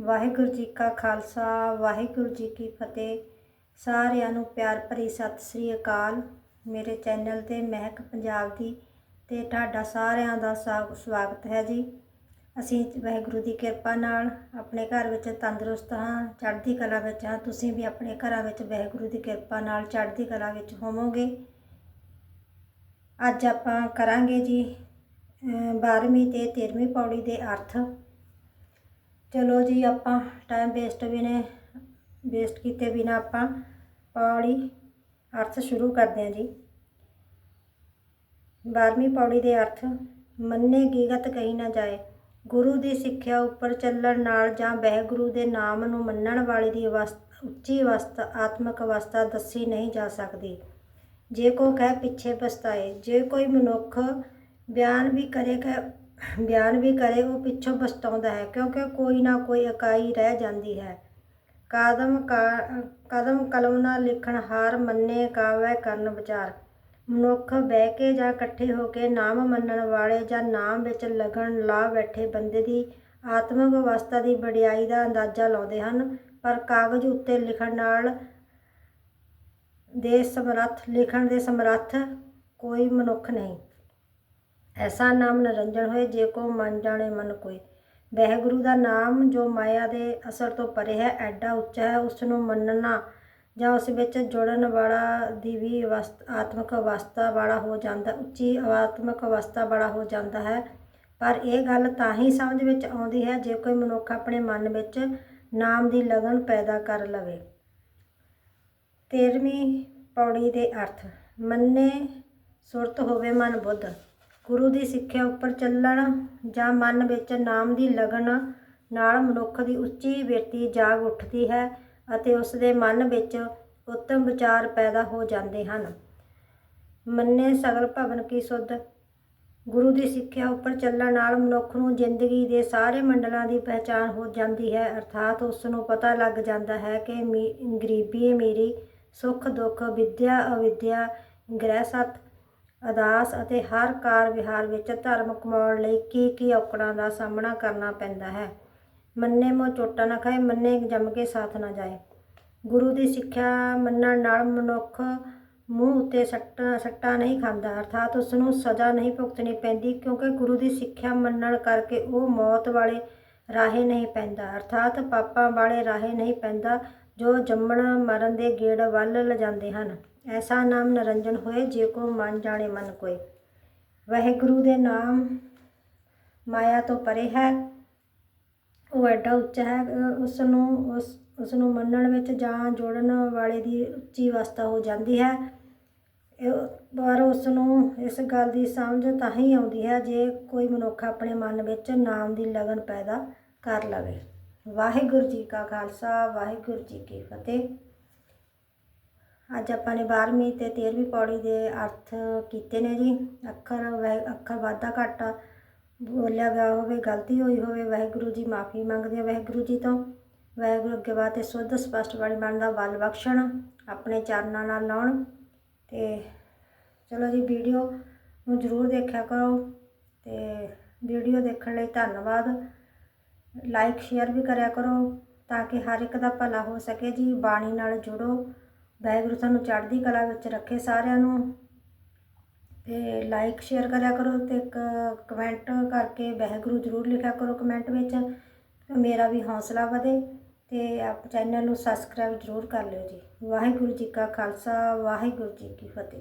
ਵਾਹਿਗੁਰੂ ਜੀ ਕਾ ਖਾਲਸਾ, ਵਾਹਿਗੁਰੂ ਜੀ ਕੀ ਫਤਿਹ। ਸਾਰਿਆਂ ਨੂੰ ਪਿਆਰ ਭਰੀ ਸਤਿ ਸ੍ਰੀ ਅਕਾਲ। ਮੇਰੇ ਚੈਨਲ ਤੇ ਮਹਿਕ ਪੰਜਾਬ ਦੀ ਤੇ ਤੁਹਾਡਾ ਸਾਰਿਆਂ ਦਾ ਸਾ- ਸਵਾਗਤ ਹੈ ਜੀ। ਅਸੀਂ ਵਾਹਿਗੁਰੂ ਦੀ ਕਿਰਪਾ ਨਾਲ ਆਪਣੇ ਘਰ ਵਿੱਚ ਤੰਦਰੁਸਤ ਹਾਂ, ਚੜ੍ਹਦੀ ਕਲਾ ਵਿੱਚ ਹਾਂ। ਤੁਸੀਂ ਵੀ ਆਪਣੇ ਘਰਾਂ ਵਿੱਚ ਵਾਹਿਗੁਰੂ ਦੀ ਕਿਰਪਾ ਨਾਲ ਚੜ੍ਹਦੀ ਕਲਾ ਵਿੱਚ ਹੋਵੋਗੇ। ਅੱਜ ਆਪਾਂ ਕਰਾਂਗੇ ਜੀ 12ਵੀਂ ਤੇ 13ਵੀਂ ਪੌੜੀ ਦੇ ਅਰਥ। ਚਲੋ ਜੀ, ਆਪਾਂ ਟਾਈਮ ਵੇਸਟ ਵੀ ਨੇ ਵੇਸਟ ਕੀਤੇ ਬਿਨਾ ਆਪਾਂ ਪੌੜੀ ਅਰਥ ਸ਼ੁਰੂ ਕਰਦੇ ਹਾਂ ਜੀ। 12ਵੀਂ ਪੌੜੀ ਦੇ ਅਰਥ, ਮੰਨੇ ਗੀਗਤ ਕਹੀ ਨਾ ਜਾਏ। ਗੁਰੂ ਦੀ ਸਿੱਖਿਆ ਉੱਪਰ ਚੱਲਣ ਨਾਲ ਜਾਂ ਵਾਹਿਗੁਰੂ ਦੇ ਨਾਮ ਨੂੰ ਮੰਨਣ ਵਾਲੇ ਦੀ ਅਵਸਥਾ, ਉੱਚੀ ਅਵਸਥਾ, ਆਤਮਿਕ ਅਵਸਥਾ ਦੱਸੀ ਨਹੀਂ ਜਾ ਸਕਦੀ। ਜੇ ਕੋ ਕਹਿ ਪਿੱਛੇ ਪਛਤਾਏ, ਜੇ ਕੋਈ ਮਨੁੱਖ ਬਿਆਨ ਵੀ ਕਰੇਗਾ ਬਿਆਨ ਵੀ ਕਰੇ, ਉਹ ਪਿੱਛੋਂ ਪਛਤਾਉਂਦਾ ਹੈ, ਕਿਉਂਕਿ ਕੋਈ ਨਾ ਕੋਈ ਇਕਾਈ ਰਹਿ ਜਾਂਦੀ ਹੈ। ਕਦਮ ਕਾ- ਕਦਮ ਕਲਮ ਨਾਲ ਲਿਖਣ ਹਾਰ ਮੰਨੇ ਕਾਵੈ ਕਰਨ ਵਿਚਾਰ। ਮਨੁੱਖ ਬਹਿ ਕੇ ਜਾਂ ਇਕੱਠੇ ਹੋ ਕੇ ਨਾਮ ਮੰਨਣ ਵਾਲੇ ਜਾਂ ਨਾਮ ਵਿੱਚ ਲਗਨ ਲਾ ਬੈਠੇ ਬੰਦੇ ਦੀ ਆਤਮਿਕ ਅਵਸਥਾ ਦੀ ਵਡਿਆਈ ਦਾ ਅੰਦਾਜ਼ਾ ਲਾਉਂਦੇ ਹਨ, ਪਰ ਕਾਗਜ਼ ਉੱਤੇ ਲਿਖਣ ਨਾਲ ਦੇ ਸਮਰੱਥ, ਲਿਖਣ ਦੇ ਸਮਰੱਥ ਕੋਈ ਮਨੁੱਖ ਨਹੀਂ। ਐਸਾ ਨਾਮ ਨਿਰੰਜਨ ਹੋਏ ਜੇ ਕੋ ਮਨ ਜਾਣੇ ਮਨ ਕੋਈ ਵਹਿਗੁਰੂ ਦਾ ਨਾਮ ਜੋ ਮਾਇਆ ਦੇ ਅਸਰ ਤੋਂ ਪਰੇ ਹੈ, ਐਡਾ ਉੱਚਾ ਹੈ ਉਸ ਨੂੰ ਮੰਨਣਾ ਜਾਂ ਉਸ ਵਿੱਚ ਜੁੜਨ ਵਾਲਾ ਦੀ ਵੀ ਅਵਸਥਾ, ਆਤਮਿਕ ਅਵਸਥਾ ਵਾਲਾ ਹੋ ਜਾਂਦਾ, ਉੱਚੀ ਆਤਮਿਕ ਅਵਸਥਾ ਵਾਲਾ ਹੋ ਜਾਂਦਾ ਹੈ। ਪਰ ਇਹ ਗੱਲ ਤਾਂ ਹੀ ਸਮਝ ਵਿੱਚ ਆਉਂਦੀ ਹੈ, ਜੇ ਕੋਈ ਮਨੁੱਖ ਆਪਣੇ ਮਨ ਵਿੱਚ ਨਾਮ ਦੀ ਲਗਨ ਪੈਦਾ ਕਰ ਲਵੇ। ਤੇਰਵੀਂ ਪੌੜੀ ਦੇ ਅਰਥ, ਮੰਨੇ ਸੁਰਤ ਹੋਵੇ ਮਨ ਬੁੱਧ। ਗੁਰੂ ਦੀ ਸਿੱਖਿਆ ਉੱਪਰ ਚੱਲਣ ਜਾਂ ਮਨ ਵਿੱਚ ਨਾਮ ਦੀ ਲਗਨ ਨਾਲ ਮਨੁੱਖ ਦੀ ਉੱਚੀ ਬਿਰਤੀ ਜਾਗ ਉੱਠਦੀ ਹੈ ਅਤੇ ਉਸ ਦੇ ਮਨ ਵਿੱਚ ਉੱਤਮ ਵਿਚਾਰ ਪੈਦਾ ਹੋ ਜਾਂਦੇ ਹਨ। ਮੰਨੇ ਸਗਲ ਭਵਨ ਕੀ ਸੁਧ। ਗੁਰੂ ਦੀ ਸਿੱਖਿਆ ਉੱਪਰ ਚੱਲਣ ਨਾਲ ਮਨੁੱਖ ਨੂੰ ਜ਼ਿੰਦਗੀ ਦੇ ਸਾਰੇ ਮੰਡਲਾਂ ਦੀ ਪਹਿਚਾਣ ਹੋ ਜਾਂਦੀ ਹੈ, ਅਰਥਾਤ ਉਸ ਨੂੰ ਪਤਾ ਲੱਗ ਜਾਂਦਾ ਹੈ ਕਿ ਮੀ- ਗਰੀਬੀ ਮੇਰੀ, ਸੁੱਖ ਦੁੱਖ, ਵਿਦਿਆ, ਅਵਿਦਿਆ ਗ੍ਰਹਿ ਸੱਤ ਅਦਾਸ ਅਤੇ ਹਰ ਕਾਰ ਵਿਹਾਰ ਵਿੱਚ ਧਰਮ ਕਮਾਉਣ ਲਈ ਕੀ ਕੀ ਔਕੜਾਂ ਦਾ ਸਾਹਮਣਾ ਕਰਨਾ ਪੈਂਦਾ ਹੈ। ਮੰਨੇ ਮੋ ਚੋਟਾ ਨਾ ਖਾਏ, ਮੰਨੇ ਜੰਮ ਕੇ ਸਾਥ ਨਾ ਜਾਏ। ਗੁਰੂ ਦੀ ਸਿੱਖਿਆ ਮੰਨਣ ਨਾਲ ਮਨੁੱਖ ਮੂੰਹ ਉੱਤੇ ਸੱਟਾਂ ਸੱਟਾਂ ਨਹੀਂ ਖਾਂਦਾ, ਅਰਥਾਤ ਉਸ ਨੂੰ ਸਜ਼ਾ ਨਹੀਂ ਭੁਗਤਣੀ ਪੈਂਦੀ ਕਿਉਂਕਿ ਗੁਰੂ ਦੀ ਸਿੱਖਿਆ ਮੰਨਣ ਕਰਕੇ ਉਹ ਮੌਤ ਵਾਲੇ ਰਾਹੇ ਨਹੀਂ ਪੈਂਦਾ, ਅਰਥਾਤ ਪਾਪਾਂ ਵਾਲੇ ਰਾਹੇ ਨਹੀਂ ਪੈਂਦਾ ਜੋ ਜੰਮਣ ਮਰਨ ਦੇ ਗੇੜ ਵੱਲ ਲਿਜਾਂਦੇ ਹਨ। ਐਸਾ ਨਾਮ ਨਿਰੰਜਨ ਹੋਏ ਜੇ ਕੋ ਮਨ ਜਾਣੇ ਮਨ ਕੋਈ ਵਾਹਿਗੁਰੂ ਦੇ ਨਾਮ ਮਾਇਆ ਤੋਂ ਪਰੇ ਹੈ। ਉਹ ਐਡਾ ਉੱਚਾ ਹੈ ਅ, ਉਸ ਨੂੰ ਉਸ ਉਸ ਨੂੰ ਮੰਨਣ ਵਿੱਚ ਜਾਂ ਜੋੜਨ ਵਾਲੇ ਦੀ ਉੱਚੀ ਅਵਸਥਾ ਹੋ ਜਾਂਦੀ ਹੈ। ਪਰ ਉਸ ਨੂੰ ਇਸ ਗੱਲ ਦੀ ਸਮਝ ਤਾਂ ਹੀ ਆਉਂਦੀ ਹੈ ਜੇ ਕੋਈ ਮਨੁੱਖ ਆਪਣੇ ਮਨ ਵਿੱਚ ਨਾਮ ਦੀ ਲਗਨ ਪੈਦਾ ਕਰ ਲਵੇ। ਵਾਹਿਗੁਰੂ ਜੀ ਕਾ ਖਾਲਸਾ ਵਾਹਿਗੁਰੂ ਜੀ ਕੀ ਫਤਿਹ। ਅੱਜ ਆਪਾਂ ਨੇ 12ਵੀਂ ਤੇ 13ਵੀਂ ਪੌੜੀ ਦੇ ਅਰਥ ਕੀਤੇ ਨੇ ਜੀ। ਅੱਖਰ ਵਹਿ- ਅੱਖਰ ਵਾਧਾ ਘਾਟਾ ਬੋਲਿਆ ਗਿਆ ਹੋਵੇ, ਗਲਤੀ ਹੋਈ ਹੋਵੇ, ਵਾਹਿਗੁਰੂ ਜੀ ਮਾਫੀ ਮੰਗਦੇ ਆ ਵਾਹਿਗੁਰੂ ਜੀ ਤੋਂ। ਵਾਹਿਗੁਰੂ ਅੱਗੇ ਬਾਤੇ ਸੁੱਧ, ਸਪਸ਼ਟ ਬਾਣੀ ਬਣਦਾ ਬਲ ਬਖਸ਼ਣ, ਆਪਣੇ ਚਰਨਾਂ ਨਾਲ ਲਾਉਣ। ਤੇ ਚਲੋ ਜੀ, ਵੀਡੀਓ ਨੂੰ ਜ਼ਰੂਰ ਦੇਖਿਆ ਕਰੋ ਤੇ ਵੀਡੀਓ ਦੇਖਣ ਲਈ ਧੰਨਵਾਦ। ਲਾਈਕ, ਸ਼ੇਅਰ ਵੀ ਕਰਿਆ ਕਰੋ ਤਾਂ ਕਿ ਹਰ ਇੱਕ ਦਾ ਭਲਾ ਹੋ ਸਕੇ ਜੀ। ਬਾਣੀ ਨਾਲ ਜੁੜੋ। ਵਾਹਿਗੁਰੂ ਸਾਨੂੰ ਚੜ੍ਹਦੀ ਕਲਾ ਵਿੱਚ ਰੱਖੇ ਸਾਰਿਆਂ ਨੂੰ। ਤੇ ਲਾਈਕ ਸ਼ੇਅਰ ਕਰਿਆ ਕਰੋ ਤੇ ਇੱਕ ਕਮੈਂਟ ਕਰਕੇ ਵਾਹਿਗੁਰੂ ਜ਼ਰੂਰ ਲਿਖਿਆ ਕਰੋ ਕਮੈਂਟ ਵਿੱਚ। ਮੇਰਾ ਵੀ ਹੌਸਲਾ ਵਧੇ ਤੇ ਆਪ ਚੈਨਲ ਨੂੰ ਸਬਸਕ੍ਰਾਈਬ ਜ਼ਰੂਰ ਕਰ ਲਿਓ ਜੀ। ਵਾਹਿਗੁਰੂ ਜੀ ਕਾ ਖਾਲਸਾ, ਵਾਹਿਗੁਰੂ ਜੀ ਕੀ ਫਤਿਹ।